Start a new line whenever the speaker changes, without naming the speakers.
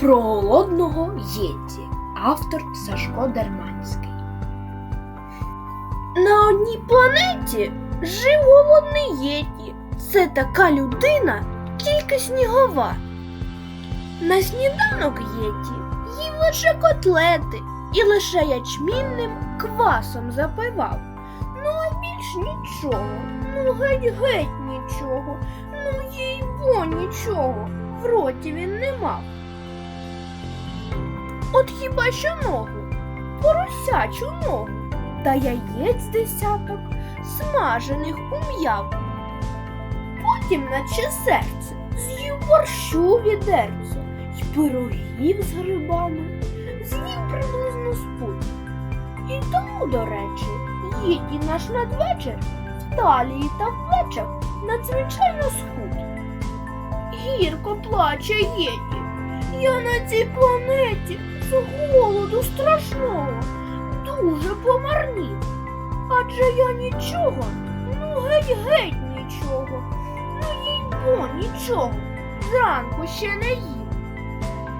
про голодного єті. Автор Сашко Дерманський. На одній планеті жив голодний єті. Це така людина, тільки снігова. На сніданок єті їв лише котлети і лише ячмінним квасом запивав. Ну а більш нічого, ну геть-геть нічого, ну їй бо нічого в роті він не мав. От хіба що ногу, поросячу ногу, та яєць десяток, смажених ум'яв. Потім, наче серце, з'їв борщу відерцю й пирогів з грибами, з'їв приблизно з. І тому, до речі, їді наш надвечір в талії та в плечах надзвичайно схуд. Гірко плаче єті. Я на цій планеті з голоду страшного дуже помарнів. Адже я нічого, ну геть-геть нічого, ну їй бо нічого, зранку ще не їв.